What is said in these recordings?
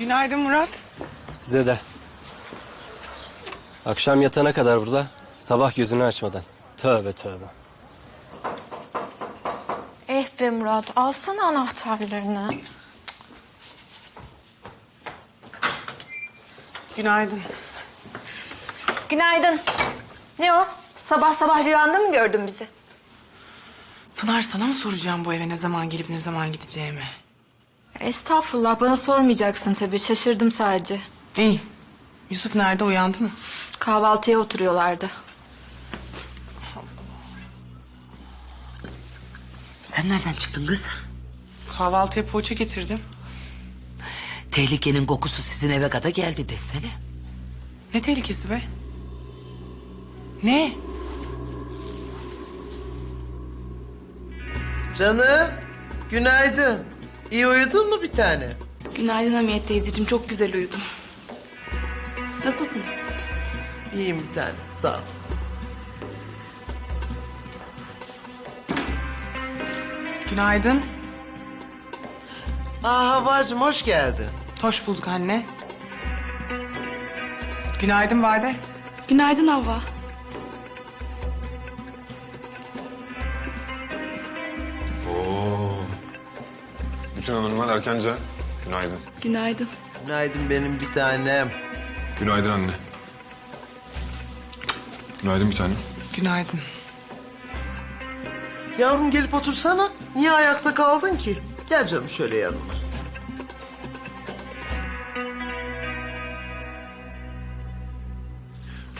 Günaydın Murat. Size de. Akşam yatana kadar burada. Sabah gözünü açmadan. Tövbe tövbe. Eh be Murat, alsana anahtarlarını. Günaydın. Günaydın. Ne o? Sabah sabah rüyanda mı gördün bizi? Pınar sana mı soracağım bu eve ne zaman gelip ne zaman gideceğimi? Estağfurullah, bana sormayacaksın tabii. Şaşırdım sadece. İyi. Yusuf nerede uyandı mı? Kahvaltıya oturuyorlardı. Sen nereden çıktın kız? Kahvaltıya poğaça getirdim. Tehlikenin kokusu sizin eve kadar geldi desene. Ne tehlikesi be? Ne? Canım, günaydın. İyi uyudun mu bir tane? Günaydın Hamiyet teyzeciğim. Çok güzel uyudum. Nasılsınız? İyiyim bir tane, sağ ol. Günaydın. Aa Havacım hoş geldin. Hoş bulduk anne. Günaydın Bade. Günaydın Havva. Bütün hanımlar erkence. Günaydın. Günaydın. Günaydın benim bir tanem. Günaydın anne. Günaydın bir tanem. Günaydın. Yavrum gelip otursana. Niye ayakta kaldın ki? Gel canım şöyle yanıma.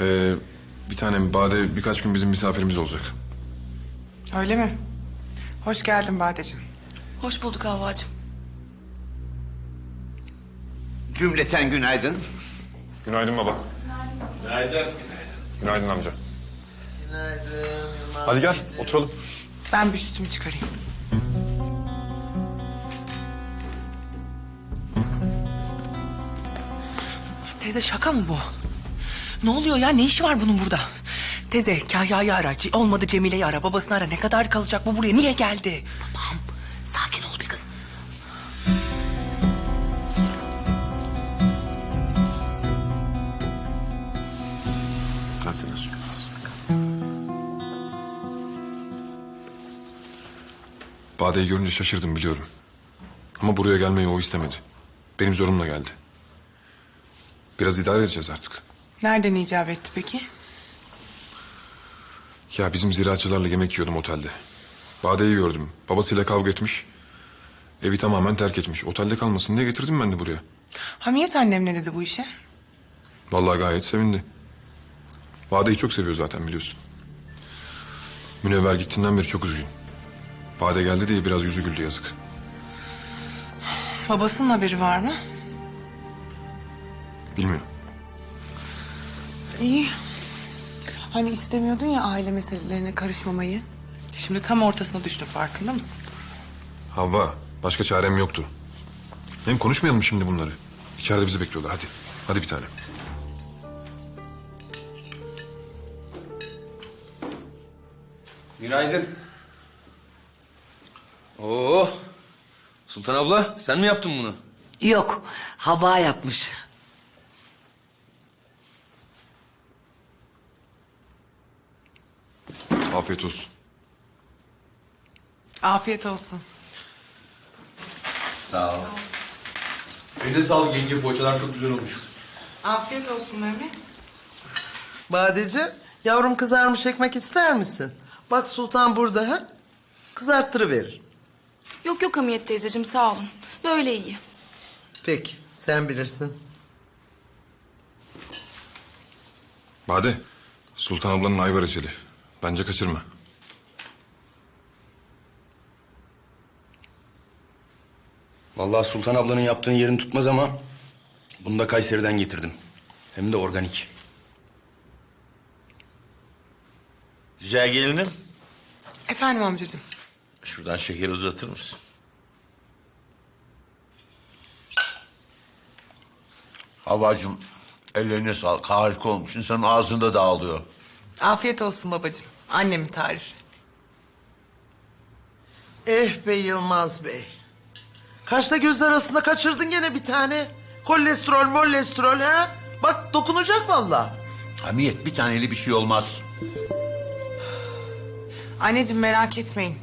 Ee, bir tanem Bade birkaç gün bizim misafirimiz olacak. Öyle mi? Hoş geldin Badeciğim. Hoş bulduk Havvacığım. Cümleten günaydın. Günaydın baba. Günaydın. Günaydın amca. Günaydın. Hadi gel oturalım. Ben bir üstümü çıkarayım. Teyze şaka mı bu? Ne oluyor ya? Ne işi var bunun burada? Teyze Kahya'yı ara. Olmadı Cemile'yi ara. Babasını ara. Ne kadar kalacak bu buraya? Niye geldi? Tamam. Aç biraz. Bade'yi görünce şaşırdım biliyorum. Ama buraya gelmeyi o istemedi. Benim zorumla geldi. Biraz idare edeceğiz artık. Nereden icap etti peki? Ya bizim ziraatçılarla yemek yiyordum otelde. Bade'yi gördüm. Babasıyla kavga etmiş. Evi tamamen terk etmiş. Otelde kalmasın diye getirdim ben de buraya. Hamiyet annem ne dedi bu işe? Vallahi gayet sevindi. Bade'yi çok seviyor zaten biliyorsun. Münevver gittiğinden beri çok üzgün. Bade geldi diye biraz yüzü güldü yazık. Babasının haberi var mı? Bilmiyor. İyi. Hani istemiyordun ya aile meselelerine karışmamayı. Şimdi tam ortasına düştüm farkında mısın? Havva, başka çarem yoktu. Hem konuşmayalım şimdi bunları. İçeride bizi bekliyorlar hadi. Hadi bir tane. Günaydın. Oo. Sultan abla sen mi yaptın bunu? Yok. Hava yapmış. Afiyet olsun. Afiyet olsun. Sağ ol. Eline sağlık yenge poğaçalar çok güzel olmuş. Afiyet olsun Mehmet. Badeciğim, yavrum kızarmış ekmek ister misin? Bak Sultan burada ha. Kızarttırıverir. Yok yok Hamiyet teyzeciğim sağ olun. Böyle iyi. Peki, sen bilirsin. Bade, Sultan ablanın ayvar reçeli. Bence kaçırma. Vallahi Sultan ablanın yaptığın yerini tutmaz ama... ...bunu da Kayseri'den getirdim. Hem de organik. Güzel gelinim. Efendim amcacığım. Şuradan şekeri uzatır mısın? Havacım ellerine sağlık. Harika olmuş. İnsanın ağzında dağılıyor. Afiyet olsun babacığım. Annemin tarifi. Eh be Yılmaz Bey. Kaşla göz arasında kaçırdın gene bir tane. Kolesterol, molesterol ha? Bak dokunacak vallahi. Hamiyet bir taneli bir şey olmaz. Anneciğim merak etmeyin.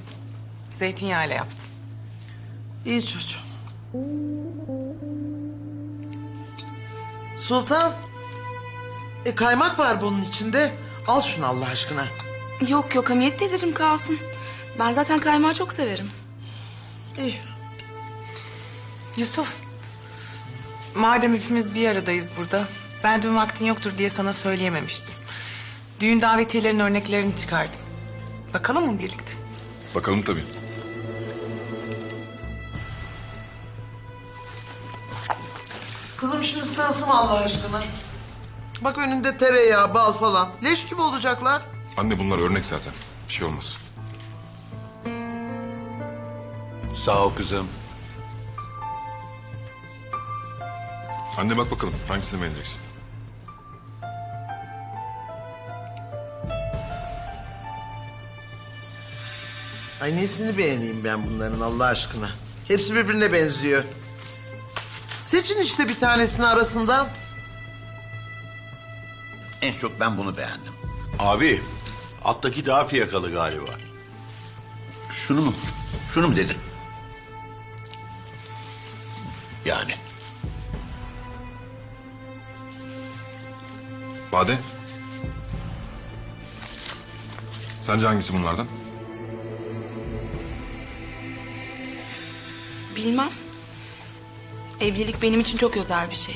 Zeytinyağıyla yaptım. İyi çocuğum. Sultan. E kaymak var bunun içinde. Al şunu Allah aşkına. Yok yok Hamiyet teyzeciğim kalsın. Ben zaten kaymağı çok severim. İyi. Yusuf. Madem hepimiz bir aradayız burada. Ben dün vaktin yoktur diye sana söyleyememiştim. Düğün davetiyelerinin örneklerini çıkardım. Bakalım mı birlikte? Bakalım tabii. Kızım şimdi sığsın Allah aşkına. Bak önünde tereyağı, bal falan. Leş gibi olacaklar. Anne bunlar örnek zaten. Bir şey olmaz. Sağ ol kızım. Anne bak bakalım hangisini beğeneceksin? Ay nesini beğeneyim ben bunların Allah aşkına. Hepsi birbirine benziyor. Seçin işte bir tanesini arasından. En çok ben bunu beğendim. Abi, alttaki daha fiyakalı galiba. Şunu mu? Şunu mu dedin? Yani. Bade. Sence hangisi bunlardan? Bilmem. Evlilik benim için çok özel bir şey.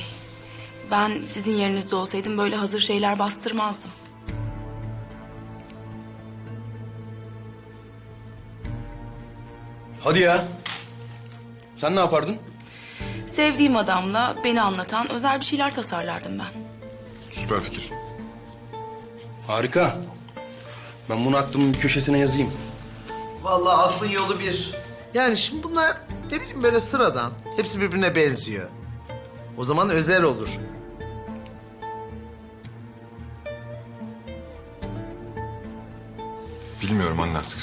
Ben sizin yerinizde olsaydım böyle hazır şeyler bastırmazdım. Hadi ya. Sen ne yapardın? Sevdiğim adamla beni anlatan özel bir şeyler tasarlardım ben. Süper fikir. Harika. Ben bunu aklımın bir köşesine yazayım. Vallahi aklın yolu bir. Yani şimdi bunlar ne bileyim böyle sıradan. Hepsi birbirine benziyor. O zaman özel olur. Bilmiyorum anne artık.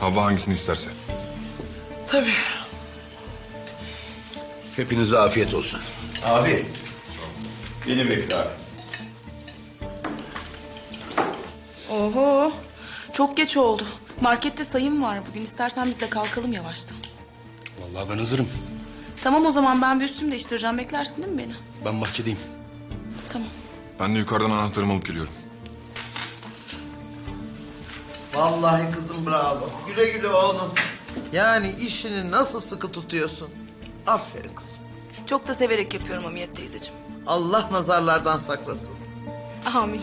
Havva hangisini isterse. Tabii. Hepinize afiyet olsun. Abi, beni bekle abi. Oho. Çok geç oldu. Markette sayım var bugün. İstersen biz de kalkalım yavaştan. Vallahi ben hazırım. Tamam o zaman ben bir üstümü değiştireceğim. Beklersin değil mi beni? Ben bahçedeyim. Tamam. Ben de yukarıdan anahtarımı alıp geliyorum. Vallahi kızım bravo. Güle güle oğlum. Yani işini nasıl sıkı tutuyorsun. Aferin kızım. Çok da severek yapıyorum Hamiyet teyzeciğim. Allah nazarlardan saklasın. Amin.